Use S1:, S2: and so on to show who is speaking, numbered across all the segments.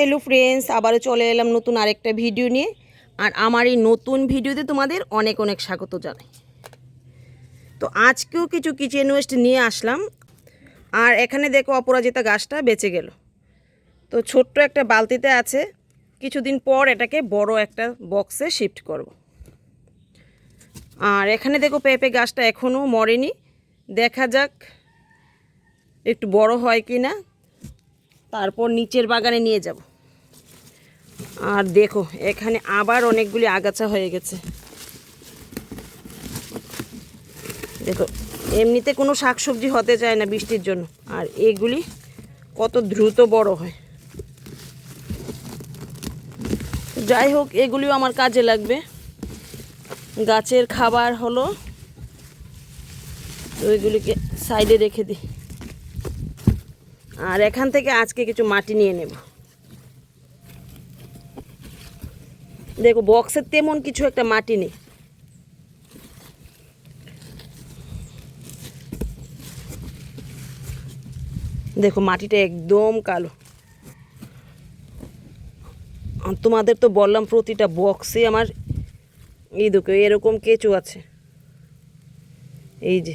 S1: Hello friends আবারও চলে এলাম নতুন আরেকটা ভিডিও নিয়ে। আর আমার এই নতুন ভিডিওতে তোমাদের অনেক অনেক স্বাগত জানাই। তো আজকেও কিছু কিচেন ওয়েস্ট নিয়ে আসলাম। আর এখানে দেখো অপরাজিতা গাছটা বেঁচে গেল। তো ছোট্ট একটা বালতিতে আছে। কিছুদিন পর এটাকে বড় একটা বক্সে শিফট করব। আর এখানে দেখো পেঁপে গাছটা এখনও মরেনি। দেখা যাক একটু বড় হয় কি না তারপর নিচের বাগানে নিয়ে যাব। আর দেখো, এখানে আবার অনেকগুলি আগাছা হয়ে গেছে। দেখো, এমনিতে কোনো শাকসবজি হতে চায় না বৃষ্টির জন্য। আর এগুলি কত দ্রুত বড় হয়। যাই হোক, এগুলিও আমার কাজে লাগবে। গাছের খাবার হলো ওইগুলিকে সাইডে রেখে দিই। আর এখান থেকে আজকে কিছু মাটি নিয়ে নেব। দেখো বক্সের তেমন কিছু একটা মাটি নেই। দেখো, মাটিটা একদম কালো। তোমাদের তো বললাম, প্রতিটা বক্সে আমার এই দেখো, এরকম কেঁচো আছে। এই যে,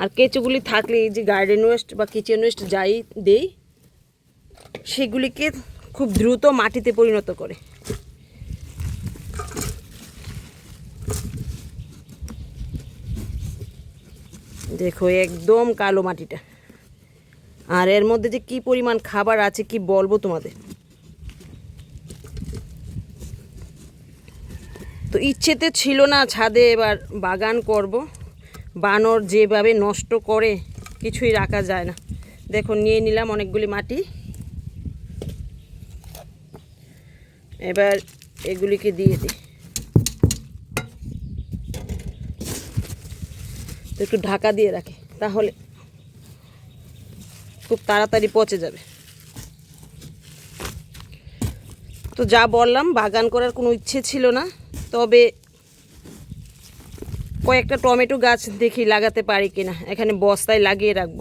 S1: আর কেঁচোগুলি থাকলে এই যে গার্ডেন ওয়েস্ট বা কিচেন ওয়েস্ট যাই দেই, সেগুলিকে খুব দ্রুত মাটিতে পরিণত করে। দেখো, একদম কালো মাটিটা। আর এর মধ্যে যে কি পরিমাণ খাবার আছে, কি বলব তোমাদের? তো ইচ্ছেতে ছিল না ছাদে এবার বাগান করব। বানর যেভাবে নষ্ট করে, কিছুই রাখা যায় না। দেখো, নিয়ে নিলাম অনেকগুলি মাটি। এবার এগুলিকে দিয়ে দিই তো একটু ঢাকা দিয়ে রাখি, তাহলে খুব তাড়াতাড়ি পচে যাবে। তো যা বললাম, বাগান করার কোনো ইচ্ছে ছিল না, তবে কয়েকটা টমেটো গাছ দেখি লাগাতে পারি কিনা, এখানে বস্তায় লাগিয়ে রাখব।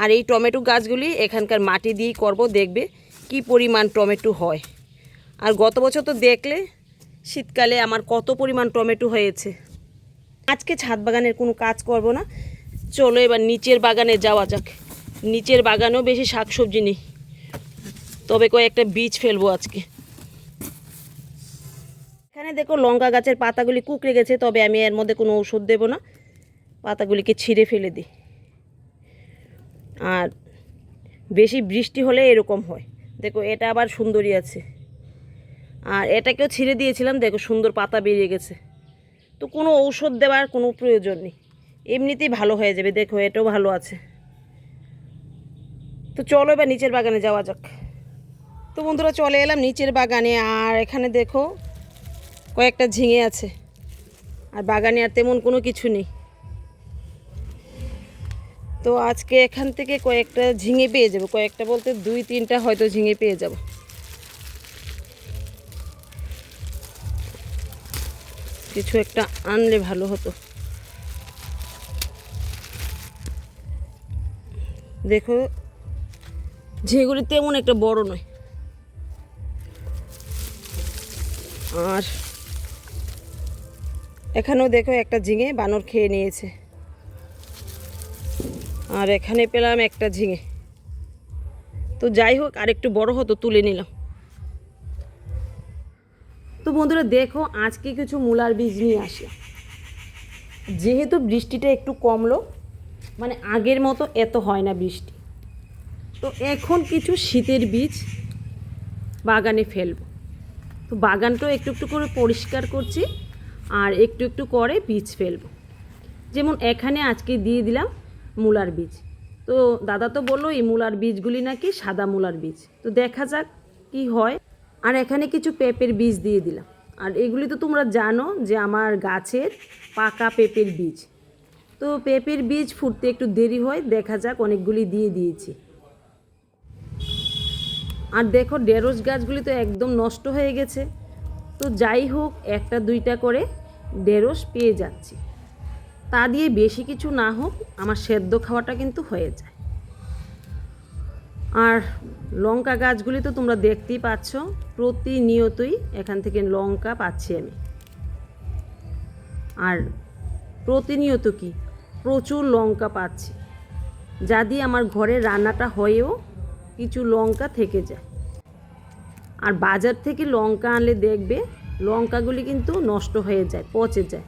S1: আর এই টমেটো গাছগুলি এখানকার মাটি দিয়েই করব, দেখবে কি পরিমাণ টমেটো হয়। আর গত বছর তো দেখলে, শীতকালে আমার কত পরিমাণ টমেটো হয়েছে। আজকে ছাদ বাগানের কোনো কাজ করব না। চলো এবার নিচের বাগানে যাওয়া যাক। নিচের বাগানেও বেশি শাকসবজি নেই। তবে কয়েকটা বীজ ফেলব আজকে। এখানে দেখো লঙ্কা গাছের পাতাগুলি কুকড়ে গেছে, তবে আমি এর মধ্যে কোনো ওষুধ দেব না। পাতাগুলিকে ছিঁড়ে ফেলে দিই। আর বেশি বৃষ্টি হলে এরকম হয়। দেখো এটা আবার সুন্দরী আছে। আর এটাকেও ছিঁড়ে দিয়েছিলাম, দেখো সুন্দর পাতা বেরিয়ে গেছে। তো কোনো ঔষধ দেওয়ার কোনো প্রয়োজন নেই। এমনিতেই ভালো হয়ে যাবে, দেখো এটাও ভালো আছে। তো চলো এবার নিচের বাগানে যাওয়া যাক। তো বন্ধুরা, চলে এলাম নিচের বাগানে, আর এখানে দেখো কয়েকটা ঝিঙে আছে, আর বাগানে আর তেমন কোনো কিছু নেই। তো আজকে এখান থেকে কয়েকটা ঝিঙে পেয়ে যাব, কয়েকটা বলতে দুই, তিনটা হয়তো ঝিঙে পেয়ে যাব। কিছু একটা আনলে ভালো হতো। দেখো, ঝিঙেগুলি তেমন একটা বড় নয়। আর এখানেও দেখো একটা ঝিঙে বানর খেয়ে নিয়েছে। আর এখানে পেলাম একটা ঝিঙে। তো যাই হোক আর একটু বড় হতো, তুলে নিলাম। তো বন্ধুরা দেখো, আজকে কিছু মূলার বীজ নিয়ে আসলাম যেহেতু বৃষ্টিটা একটু কমলো মানে আগের মতো এত হয় না বৃষ্টি। তো এখন কিছু শীতের বীজ বাগানে ফেলব। তো বাগানটাও একটু একটু করে পরিষ্কার করছি, আর একটু একটু করে বীজ ফেলব। যেমন এখানে আজকে দিয়ে দিলাম মূলার বীজ। তো দাদা তো বলল, এই মূলার বীজগুলি নাকি সাদা মূলার বীজ। তো দেখা যাক কি হয়। আর এখানে কিছু পেঁপের বীজ দিয়ে দিলাম। আর এগুলি তো তোমরা জানো যে আমার গাছের পাকা পেঁপের বীজ। তো পেঁপের বীজ ফুটতে একটু দেরি হয়, দেখা যাক অনেকগুলি দিয়ে দিয়েছি। আর দেখো, ঢেঁড়স গাছগুলি তো একদম নষ্ট হয়ে গেছে। তো যাই হোক, একটা দুইটা করে ঢেঁড়স পেয়ে যাচ্ছি। তা দিয়ে বেশি কিছু না হোক, আমার সেদ্ধ খাওয়াটা কিন্তু হয়ে যায়। আর লঙ্কা গাছগুলি তো তোমরা দেখতেই পাচ্ছ, প্রতিনিয়তই এখান থেকে লঙ্কা পাচ্ছি আমি। আর প্রতিনিয়ত কি? প্রচুর লঙ্কা পাচ্ছি। যা দিয়ে আমার ঘরে রান্নাটা হয়েও কিছু লঙ্কা থেকে যায়। আর বাজার থেকে লঙ্কা আনলে দেখবে লঙ্কাগুলি কিন্তু নষ্ট হয়ে যায়, পচে যায়।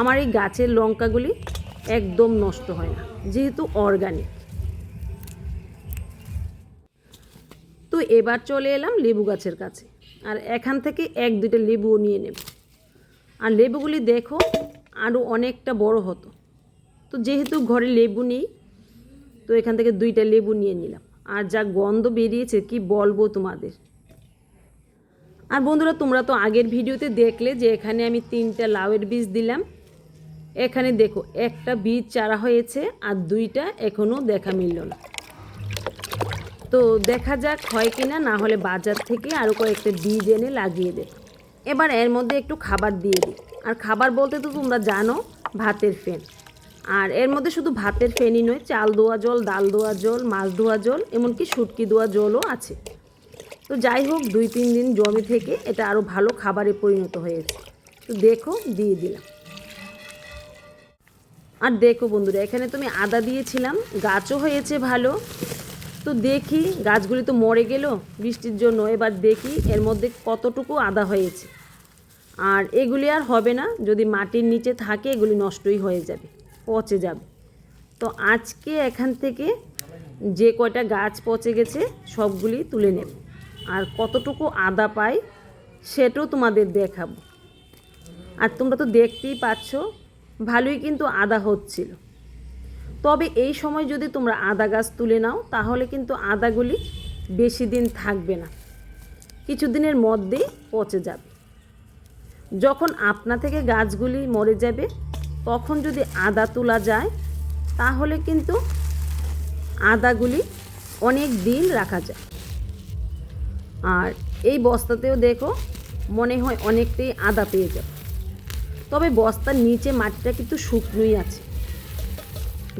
S1: আমার এই গাছের লঙ্কাগুলি একদম নষ্ট হয় না, যেহেতু অর্গানিক এবার চলে এলাম লেবু গাছের কাছে। আর এখান থেকে এক দুইটা লেবুও নিয়ে নেব। আর লেবুগুলি দেখো আরও অনেকটা বড় হতো। তো যেহেতু ঘরে লেবু নেই, তো এখান থেকে দুইটা লেবু নিয়ে নিলাম। আর যা গন্ধ বেরিয়েছে, কি বলব তোমাদের। আর বন্ধুরা, তোমরা তো আগের ভিডিওতে দেখলে যে এখানে আমি তিনটা লাউয়ের বীজ দিলাম। এখানে দেখো, একটা বীজ চারা হয়েছে আর দুইটা এখনও দেখা মিলল না। তো দেখা যাক হয় কি না হলে বাজার থেকে আরও কয়েকটা বীজ এনে লাগিয়ে দেব এবার এর মধ্যে একটু খাবার দিয়ে দিই। আর খাবার বলতে তো তোমরা জানো, ভাতের ফেন। আর এর মধ্যে শুধু ভাতের ফেনই নয়, চাল ধোয়া জল, ডাল ধোয়া জল, মাছ ধোয়া জল, এমনকি শুটকি ধোয়া জলও আছে। তো যাই হোক, দুই তিন দিন জমি থেকে এটা আরও ভালো খাবারে পরিণত হয়েছে। তো দেখো, দিয়ে দিলাম। আর দেখো বন্ধুরা, এখানে তুমি আদা দিয়েছিলাম, গাছও হয়েছে ভালো। তো দেখি, গাছগুলি তো মরে গেল, বৃষ্টির জন্য। এবার দেখি এর মধ্যে কতটুকু আদা হয়েছে। আর এগুলি আর হবে না, যদি মাটির নিচে থাকে এগুলি নষ্টই হয়ে যাবে, পচে যাবে। তো আজকে এখান থেকে যে কয়টা গাছ পচে গেছে, সবগুলি তুলে নেব। আর কতটুকু আদা পাই, সেটাও তোমাদের দেখাবো। আর তোমরা তো দেখতেই পাচ্ছ, ভালোই কিন্তু আদা হচ্ছিল। তবে এই সময় যদি তোমরা আদা গাছ তুলে নাও, তাহলে কিন্তু আদাগুলি বেশি দিন থাকবে না। কিছুদিনের মধ্যেই পচে যাবে। যখন আপনা থেকে গাছগুলি মরে যাবে, তখন যদি আদা তোলা যায়, তাহলে কিন্তু আদাগুলি অনেক দিন রাখা যায়। আর এই বস্তাতেও দেখো, মনে হয় অনেকটাই আদা পেয়ে যাবে। তবে বস্তার নিচে মাটিটা কিন্তু শুকনোই আছে।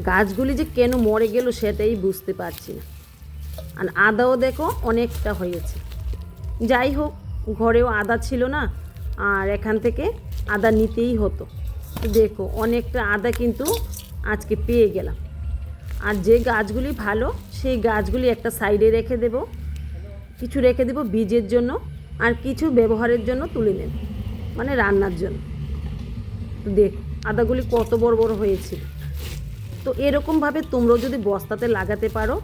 S1: গাছগুলি যে কেন মরে গেল সেটাই বুঝতে পারছি না। আর আদাও দেখো অনেকটা হয়েছে। যাই হোক, ঘরেও আদা ছিল না, আর এখান থেকে আদা নিতেই হতো। দেখো, অনেকটা আদা কিন্তু আজকে পেয়ে গেলাম। আর যে গাছগুলি ভালো, সেই গাছগুলি একটা সাইডে রেখে দেব। কিছু রেখে দেব বীজের জন্য, আর কিছু ব্যবহারের জন্য তুলে নেব মানে রান্নার জন্য। দেখ, আদাগুলি কত বড় বড় হয়েছিল। তো এরকমভাবে তোমরাও যদি বস্তাতে লাগাতে পারো,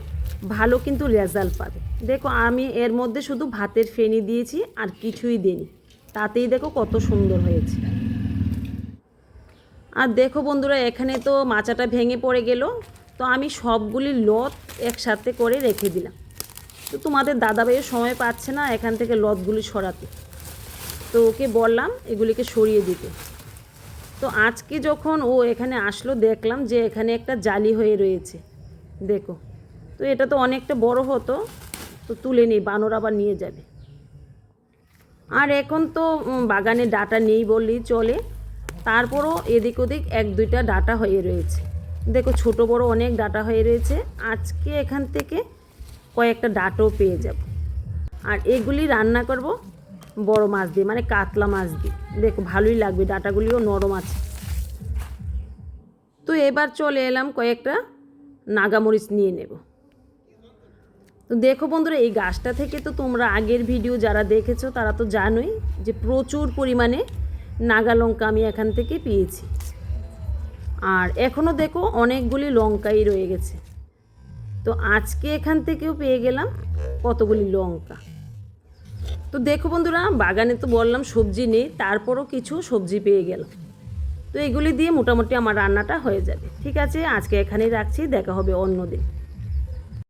S1: ভালো কিন্তু রেজাল্ট পাবে। দেখো, আমি এর মধ্যে শুধু ভাতের ফেনি দিয়েছি আর কিছুই দিইনি। তাতেই দেখো কত সুন্দর হয়েছে। আর দেখো বন্ধুরা, এখানে তো মাচাটা ভেঙে পড়ে গেল। তো আমি সবগুলি লত একসাথে করে রেখে দিলাম। তো তোমাদের দাদাভাইয়ের সময় পাচ্ছে না এখান থেকে লতগুলি সরাতে। তো ওকে বললাম এগুলিকে সরিয়ে দিতে। তো আজকে যখন ও এখানে আসলো, দেখলাম যে এখানে একটা জালি হয়ে রয়েছে। দেখো, তো এটা তো অনেকটা বড় হতো, তো তুলে নেই, বানর আবার নিয়ে যাবে। আর এখন তো বাগানে ডাটা নেই বললেই চলে। তারপরও এদিক ওদিক এক দুইটা ডাটা হয়ে রয়েছে। দেখো, ছোট বড় অনেক ডাটা হয়ে রয়েছে। আজকে এখান থেকে কয়েকটা ডাটাও পেয়ে যাব। আর এগুলি রান্না করব বড় মাছ দিয়ে মানে কাতলা মাছ দিয়ে। দেখো, ভালোই লাগবে, ডাটাগুলিও নরম আছে। তো এবার চলে এলাম কয়েকটা নাগামরিচ নিয়ে নেব। তো দেখো বন্ধুরা, এই গাছটা থেকে তো তোমরা আগের ভিডিও যারা দেখেছ, তারা তো জানোই যে প্রচুর পরিমাণে নাগা লঙ্কা আমি এখান থেকে পেয়েছি। আর এখনও দেখো, অনেকগুলি লঙ্কাই রয়ে গেছে। তো আজকে এখান থেকেও পেয়ে গেলাম কতগুলি লঙ্কা? তো দেখো বন্ধুরা, বাগানে তো বললাম সবজি নেই, তারপরও কিছু সবজি পেয়ে গেলাম। তো এগুলি দিয়ে মোটামুটি আমার রান্নাটা হয়ে যাবে। ঠিক আছে, আজকে এখানেই রাখছি, দেখা হবে অন্য দিন।